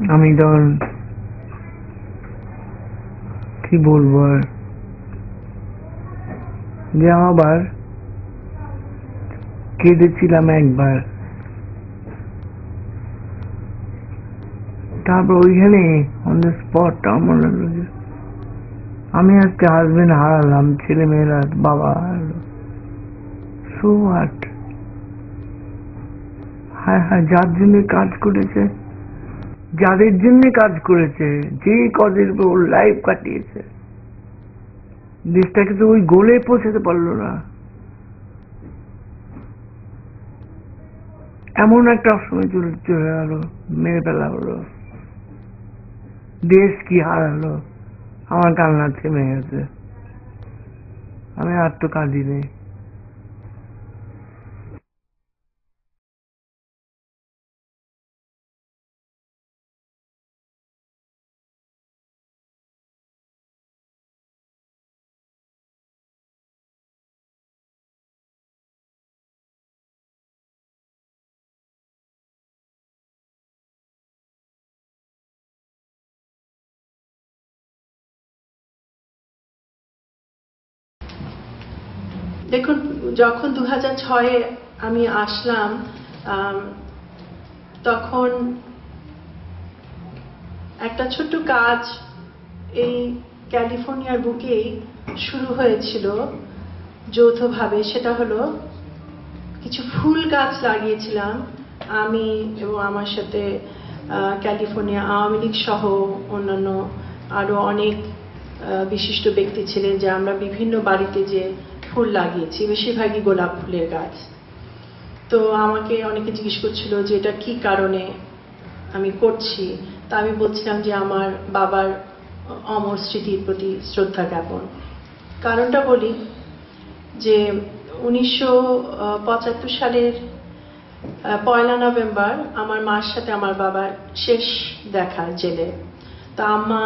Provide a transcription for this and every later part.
আমি ধর কি বলব আর? যে আবার কেঁদেছিলাম একবার। তারপর ওইখানে অন দ্য স্পট আমার হলো যে আমি আজকে হাজবেন্ড হারালাম ছেলে মেয়েরা বাবা হারালো। সো হোয়াট হ্যাঁ হ্যাঁ যার জন্য কাজ করেছে যাদের জন্য কাজ করেছে, যে কজের উপর লাইফ কাটিয়েছে। দেশটাকে তো ওই গোলে পৌঁছাতে পারল না। এমন একটা সময় চলে চলে গেল মেরে ফেলা হলো। দেশ কি হারালো আমার কান্না থেমে গেছে। আমি আর তো কাঁদিনি। দেখুন, যখন দু হাজার ছয়ে আমি আসলাম তখন একটা ছোট্ট কাজ এই ক্যালিফোর্নিয়ার বুকেই শুরু হয়েছিল যৌথভাবে। সেটা হলো, কিছু ফুল গাছ লাগিয়েছিলাম আমি এবং আমার সাথে ক্যালিফোর্নিয়া আওয়ামী লীগ সহ অন্যান্য আরও অনেক বিশিষ্ট ব্যক্তি ছিলেন যে আমরা বিভিন্ন বাড়িতে যে ফুল লাগিয়েছি, বেশিরভাগই গোলাপ ফুলের গাছ। তো আমাকে অনেকে জিজ্ঞেস করছিল যে এটা কি কারণে আমি করছি। তা আমি বলছিলাম যে আমার বাবার অমর স্মৃতির প্রতি শ্রদ্ধা জ্ঞাপন। কারণটা বলি যে উনিশশো পঁচাত্তর সালের পয়লা নভেম্বর আমার মার সাথে আমার বাবার শেষ দেখা জেলে। তা আম্মা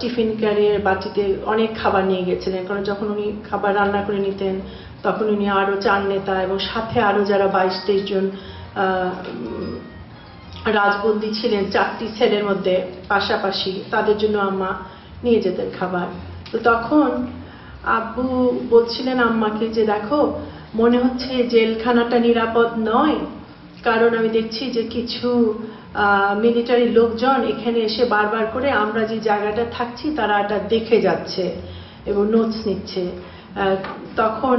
টিফিন ক্যারিয়ার বাটিতে অনেক খাবার নিয়ে গেছিলেন। কারণ যখন উনি খাবার রান্না করে নিতেন, তখন উনি আরও চার নেতা এবং সাথে আরও যারা বাইশ তেইশ জন রাজবন্দি ছিলেন, চারটি সেলের মধ্যে পাশাপাশি তাদের জন্য আম্মা নিয়ে যেতেন খাবার। তো তখন আব্বু বলছিলেন আম্মাকে যে, দেখো, মনে হচ্ছে জেলখানাটা নিরাপদ নয় কারণ আমি দেখছি যে কিছু মিলিটারি লোকজন এখানে এসে বারবার করে আমরা যে জায়গাটা থাকছি তারা এটা দেখে যাচ্ছে এবং নোটস নিচ্ছে। তখন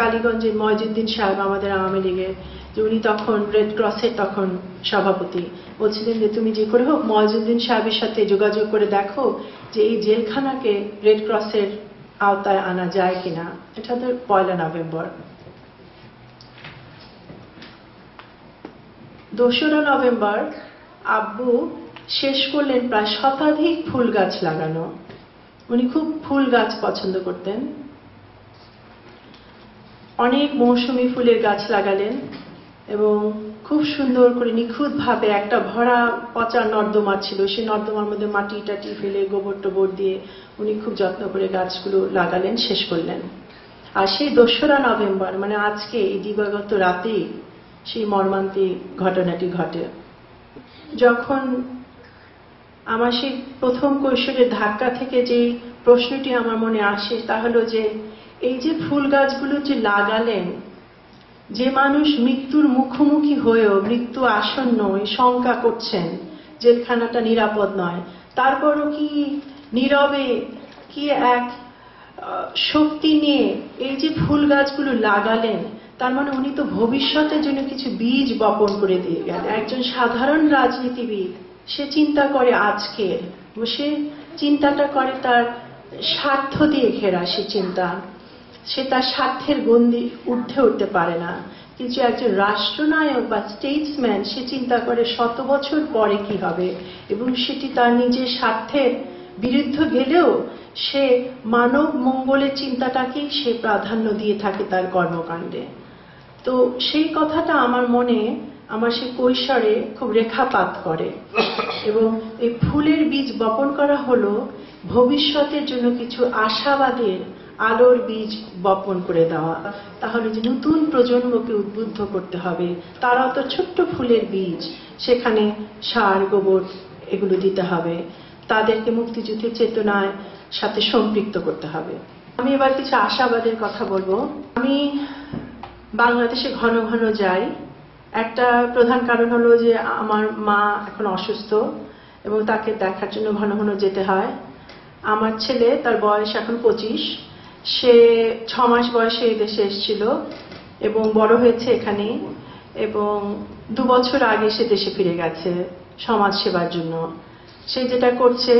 কালীগঞ্জের ময়জুদ্দিন সাহেব আমাদের আওয়ামী লীগের, যে উনি তখন রেড ক্রসের তখন সভাপতি। বলছিলেন যে, তুমি যে করে হোক, ময়জুদ্দিন সাহেবের সাথে যোগাযোগ করে দেখো যে এই জেলখানাকে রেড ক্রসের আওতায় আনা যায় কিনা। এটা তো পয়লা নভেম্বর। দোসরা নভেম্বর আব্বু শেষ করলেন প্রায় শতাধিক ফুল গাছ লাগানো। উনি খুব ফুল গাছ পছন্দ করতেন। অনেক মৌসুমী ফুলের গাছ লাগালেন এবং খুব সুন্দর করে নিখুঁতভাবে একটা ভরা পচা নর্দমা ছিল। সেই নর্দমার মধ্যে মাটি টাটি ফেলে গোবর টোবর দিয়ে উনি খুব যত্ন করে গাছগুলো লাগালেন, শেষ করলেন। আর সেই দোসরা নভেম্বর মানে আজকে এই দিবাগত রাতেই সেই মর্মান্তিক ঘটনাটি ঘটে। যখন আমার সেই প্রথম কৈশোরের ধাক্কা থেকে যে প্রশ্নটি আমার মনে আসে, তা হলো যে এই যে ফুল গাছগুলো যে লাগালেন, যে মানুষ মৃত্যুর মুখোমুখি হয়েও মৃত্যু আসন্ন শঙ্কা করছেন, জেলখানাটা নিরাপদ নয়, তারপরও কি নীরবে কি এক শক্তি নিয়ে এই যে ফুল গাছগুলো লাগালেন তার মানে উনি তো ভবিষ্যতের জন্য কিছু বীজ বপন করে দিয়ে গেলেন একজন সাধারণ রাজনীতিবিদ, সে চিন্তা করে আজকে সে চিন্তাটা করে তার স্বার্থ দিয়ে ঘেরা সে চিন্তা। সে তার স্বার্থের গন্ডি ঊর্ধ্বে উঠতে পারে না। কিন্তু একজন রাষ্ট্রনায়ক বা স্টেটসম্যান সে চিন্তা করে শত বছর পরে কি হবে, এবং সেটি তার নিজের স্বার্থের বিরুদ্ধ গেলেও সে মানব মঙ্গলের চিন্তাটাকেই সে প্রাধান্য দিয়ে থাকে তার কর্মকাণ্ডে। তো সেই কথাটা আমার মনে, আমার সেই কৈশোরে খুব রেখাপাত করে। এবং এই ফুলের বীজ বপন করা হলো ভবিষ্যতের জন্য কিছু আশাবাদের আলোর বীজ বপন করে দেওয়া। তাহলে যে নতুন প্রজন্মকে উদ্বুদ্ধ করতে হবে তারাও তো ছোট্ট ফুলের বীজ, সেখানে সার, গোবর এগুলো দিতে হবে। তাদেরকে মুক্তিযুদ্ধের চেতনায় সাথে সম্পৃক্ত করতে হবে। আমি এবার কিছু আশাবাদের কথা বলব। আমি বাংলাদেশে ঘন ঘন যাই। একটা প্রধান কারণ হলো যে আমার মা এখন অসুস্থ এবং তাকে দেখার জন্য ঘন ঘন যেতে হয়। আমার ছেলে তার বয়স এখন পঁচিশ। সে ছ মাস বয়সে এই দেশে এসেছিল এবং বড় হয়েছে এখানে এবং দু বছর আগে সে দেশে ফিরে গেছে সমাজ সেবার জন্য। সে যেটা করছে,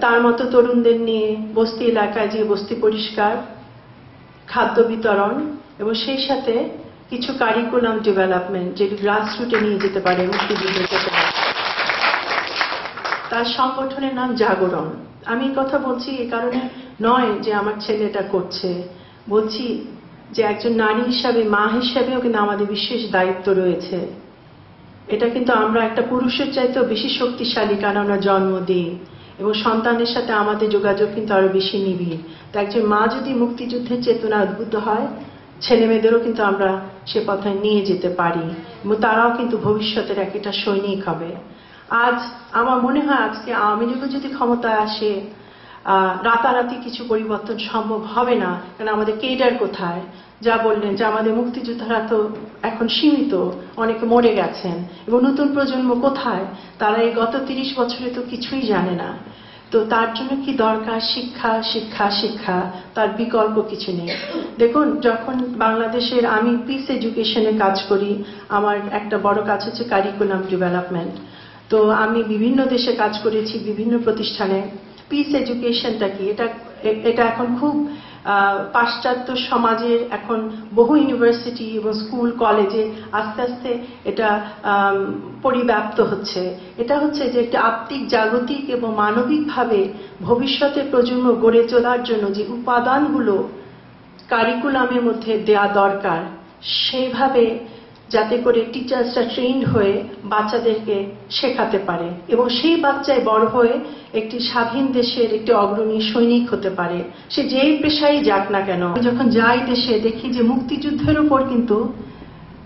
তার মতো তরুণদের নিয়ে বস্তি এলাকায় যে বস্তি পরিষ্কার, খাদ্য বিতরণ এবং সেই সাথে কিছু কারিকুলাম ডেভেলপমেন্ট যেটি গ্রাসরুটে নিয়ে যেতে পারে মুক্তিযুদ্ধের তার সংগঠনের নাম জাগরণ। আমি কথা বলছি এই কারণে নয় যে আমার ছেলে এটা করছে। বলছি যে একজন নারী হিসাবে, মা হিসাবেও কিন্তু আমাদের বিশেষ দায়িত্ব রয়েছে। এটা কিন্তু আমরা একটা পুরুষের চাইতেও বেশি শক্তিশালী কারণ আমরা জন্ম দিই এবং সন্তানের সাথে আমাদের যোগাযোগ কিন্তু আরও বেশি নিবিড়। তো একজন মা যদি মুক্তিযুদ্ধের চেতনা উদ্বুদ্ধ হয় ছেলে মেয়েদেরও কিন্তু আমরা সে পথায় নিয়ে যেতে পারি, এবং তারাও কিন্তু ভবিষ্যতের এক একটা সৈনিক হবে। আজ আমার মনে হয় আজকে আওয়ামী লীগও যদি ক্ষমতায় আসে রাতারাতি কিছু পরিবর্তন সম্ভব হবে না কারণ আমাদের কেডার কোথায়? যা বললেন যে আমাদের মুক্তিযোদ্ধারা তো এখন সীমিত, অনেকে মরে গেছেন, এবং নতুন প্রজন্ম কোথায়? তারা এই গত তিরিশ বছরে তো কিছুই জানে না। তো তার জন্য কি দরকার? শিক্ষা শিক্ষা শিক্ষা। তার বিকল্প কিছু নেই। দেখুন, যখন বাংলাদেশের আমি পিস এডুকেশনে কাজ করি, আমার একটা বড় কাজ হচ্ছে কারিকুলাম ডেভেলপমেন্ট তো আমি বিভিন্ন দেশে কাজ করেছি, বিভিন্ন প্রতিষ্ঠানে। পিস এডুকেশনটা কি? এটা এটা এখন খুব পাশ্চাত্য সমাজের এখন বহু ইউনিভার্সিটি এবং স্কুল কলেজে আস্তে আস্তে এটা পরিব্যাপ্ত হচ্ছে। এটা হচ্ছে যে একটা আত্মিক, জাগতিক এবং মানবিকভাবে ভবিষ্যতে প্রজন্ম গড়ে তোলার জন্য যে উপাদানগুলো কারিকুলামের মধ্যে দেয়া দরকার, সেইভাবে যাতে করে টিচার্সরা ট্রেন্ড হয়ে বাচ্চাদেরকে শেখাতে পারে এবং সেই বাচ্চায় বড় হয়ে একটি স্বাধীন দেশের একটি অগ্রণী সৈনিক হতে পারে। সে যেই পেশায় যাক না কেন যখন যাই দেশে দেখি যে মুক্তিযুদ্ধের উপর কিন্তু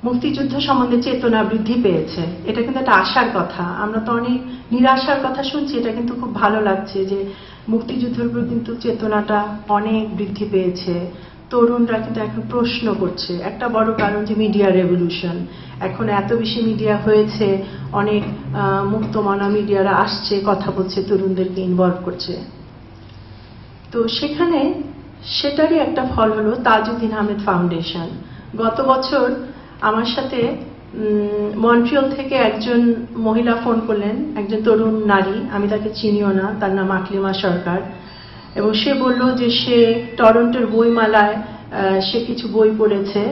মুক্তিযুদ্ধ সম্বন্ধে চেতনা বৃদ্ধি পেয়েছে। এটা কিন্তু একটা আশার কথা। আমরা তো অনেক নিরাশার কথা শুনছি, এটা কিন্তু খুব ভালো লাগছে যে মুক্তিযুদ্ধের উপর কিন্তু চেতনাটা অনেক বৃদ্ধি পেয়েছে। তরুণরা কিন্তু এখন প্রশ্ন করছে। একটা বড় কারণ যে মিডিয়া রেভলিউশন এখন এত বেশি মিডিয়া হয়েছে, অনেক মুক্তমানা মিডিয়ারা আসছে, কথা বলছে, তরুণদেরকে ইনভলভ করছে। তো সেখানে সেটারই একটা ফল হলো তাজউদ্দিন আহমেদ ফাউন্ডেশন গত বছর আমার সাথে মন্ট্রিয়াল থেকে একজন মহিলা ফোন করলেন, একজন তরুণ নারী, আমি তাকে চিনিও না, তার নাম আকলিমা সরকার। এবং সে বলল যে সে টরন্টোর বইমালায় সে কিছু বই পড়েছে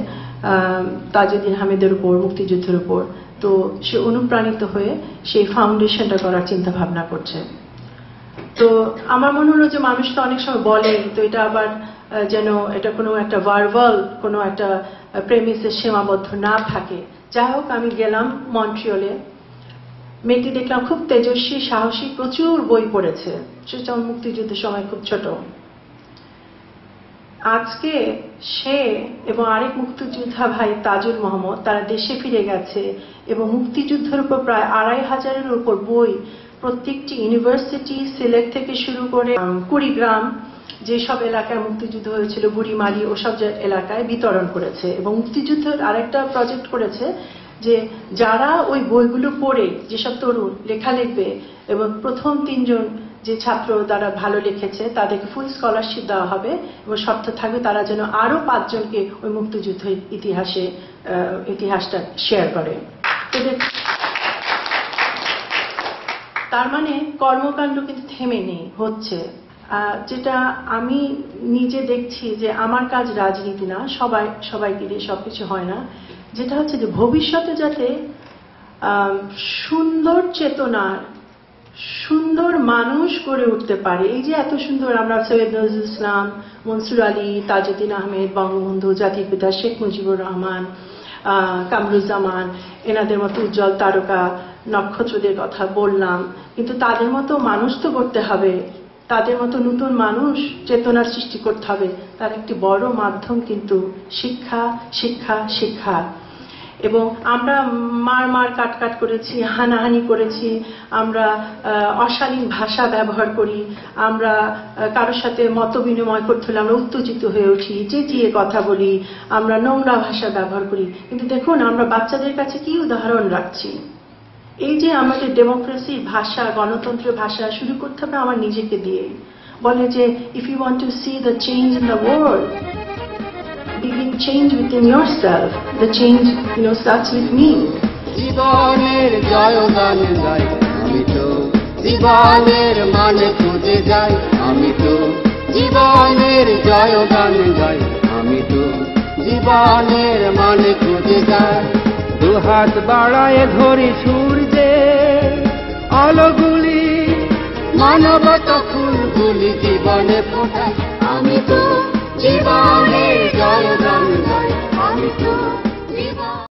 আহ, হামিদের উপর মুক্তিযুদ্ধের উপর। তো সে অনুপ্রাণিত হয়ে সেই ফাউন্ডেশনটা করার চিন্তা ভাবনা করছে। তো আমার মনে হলো যে মানুষ তো অনেক সময় বলে তো এটা আবার যেন এটা কোনো একটা ভার্বাল কোনো একটা প্রেমিসের সীমাবদ্ধ না থাকে। যাই হোক আমি গেলাম মন্ট্রিয়লে। মেয়েটি দেখলাম খুব তেজস্বী, সাহসী, প্রচুর বই পড়েছে। সে যেমন মুক্তিযুদ্ধের সময় খুব ছোট। আজকে সে এবং আরেক মুক্তিযোদ্ধা ভাই তাজুল মোহাম্মদ, তারা দেশে ফিরে গেছে এবং মুক্তিযুদ্ধের উপর প্রায় আড়াই হাজারের উপর বই প্রত্যেকটি ইউনিভার্সিটি সিলেট থেকে শুরু করে কুড়িগ্রাম, যেসব এলাকায় মুক্তিযুদ্ধ হয়েছিল, বুড়িমারি, ওসব এলাকায় বিতরণ করেছে এবং মুক্তিযুদ্ধের আরেকটা প্রজেক্ট করেছে যে যারা ওই বইগুলো পড়ে, যেসব তরুণ লেখা লিখবে এবং প্রথম তিনজন যে ছাত্র তারা ভালো লিখেছে, তাদেরকে ফুল স্কলারশিপ দেওয়া হবে এবং শর্ত থাকবে তারা যেন আরও পাঁচজনকে ওই মুক্তিযুদ্ধের ইতিহাসে ইতিহাসটা শেয়ার করে। তার মানে কর্মকাণ্ড কিন্তু থেমে নেই, হচ্ছে। যেটা আমি নিজে দেখছি যে আমার কাজ রাজনীতি না, সবাই, সবাইকে দিয়ে সব কিছু হয় না। যেটা হচ্ছে যে ভবিষ্যতে যাতে সুন্দর চেতনার, সুন্দর মানুষ গড়ে উঠতে পারে, এই যে এত সুন্দর আমরা সৈয়দ নজরুল ইসলাম, মনসুর আলী, তাজউদ্দিন আহমেদ, বঙ্গবন্ধু, জাতির পিতা শেখ মুজিবুর রহমান কামরুজ্জামান, এনাদের মতো উজ্জ্বল তারকা, নক্ষত্রদের কথা বললাম, কিন্তু তাদের মতো মানুষ তো করতে হবে। তাদের মতো নতুন মানুষ চেতনার সৃষ্টি করতে হবে। তার একটি বড় মাধ্যম কিন্তু শিক্ষা শিক্ষা শিক্ষা। এবং আমরা মার মার কাট কাট করেছি, হানাহানি করেছি, আমরা অশালীন ভাষা ব্যবহার করি, আমরা কারোর সাথে মত বিনিময় করতে হলে আমরা উত্তেজিত হয়ে উঠি, চেঁচিয়ে কথা বলি, আমরা নোংরা ভাষা ব্যবহার করি। কিন্তু দেখুন, আমরা বাচ্চাদের কাছে কি উদাহরণ রাখছি? এই যে আমাদের ডেমোক্রেসি ভাষা গণতন্ত্রের ভাষা, শুরু করতে হবে আমার নিজেকে দিয়ে। বলে যে if you want to see the change in the world begin change within yourself. The change, you know, starts with me. জীবনের জয়গান গাই আমি তো জীবনের মানে খুঁজে যাই, আমি তো জীবনের জয়গান গাই আমি তো জীবনের মানে খুঁজে যাই। দুহাত বাড়ায় ধরি সূর্যে আলোগুলি মানবতা ফুলগুলি জীবনে ফোটায়। আমি তো জীবনের জয়গান আমি তো